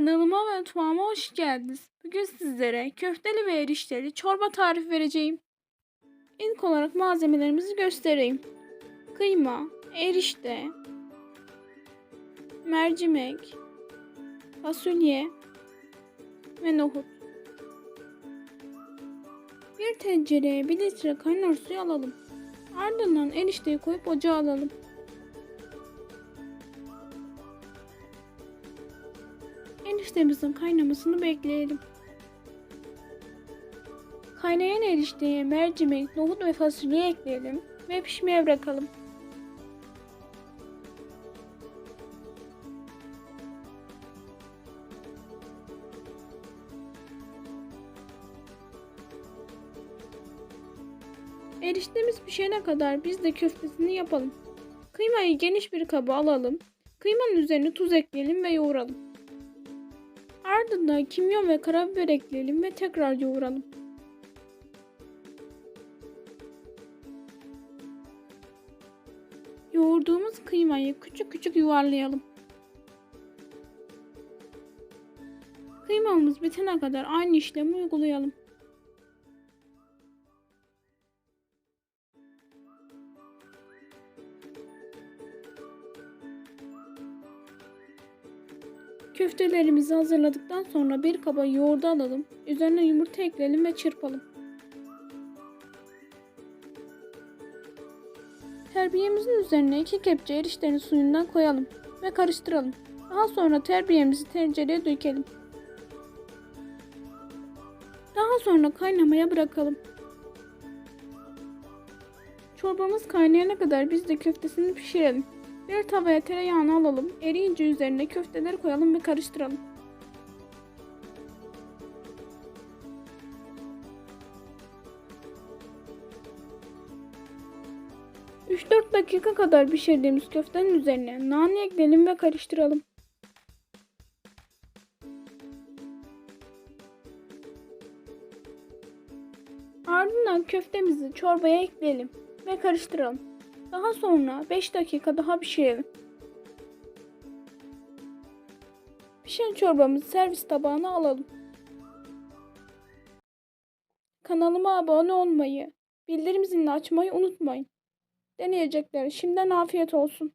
Kanalıma ve mutfağıma hoş geldiniz. Bugün sizlere köfteli ve erişteli çorba tarifi vereceğim. İlk olarak malzemelerimizi göstereyim. Kıyma, erişte, mercimek, fasulye ve nohut. Bir tencereye 1 litre kaynar suyu alalım. Ardından erişteyi koyup ocağa alalım. Eriştemizin kaynamasını bekleyelim. Kaynayan erişteye mercimek, nohut ve fasulye ekleyelim ve pişmeye bırakalım. Eriştemiz pişene kadar biz de köftesini yapalım. Kıymayı geniş bir kaba alalım. Kıymanın üzerine tuz ekleyelim ve yoğuralım. Ardından kimyon ve karabiber ekleyelim ve tekrar yoğuralım. Yoğurduğumuz kıymayı küçük küçük yuvarlayalım. Kıymamız bitene kadar aynı işlemi uygulayalım. Köftelerimizi hazırladıktan sonra bir kaba yoğurdu alalım. Üzerine yumurta ekleyelim ve çırpalım. Terbiyemizin üzerine iki kepçe eriştenin suyundan koyalım ve karıştıralım. Daha sonra terbiyemizi tencereye dökelim. Daha sonra kaynamaya bırakalım. Çorbamız kaynayana kadar biz de köftesini pişirelim. Bir tavaya tereyağını alalım. Eriyince üzerine köfteleri koyalım ve karıştıralım. ...3-4 dakika kadar pişirdiğimiz köftenin üzerine nane ekleyelim ve karıştıralım. Ardından köftemizi çorbaya ekleyelim ve karıştıralım. Daha sonra 5 dakika daha pişirelim. Pişen çorbamızı servis tabağına alalım. Kanalıma abone olmayı, bildirim zilini açmayı unutmayın. Deneyecekler şimdiden afiyet olsun.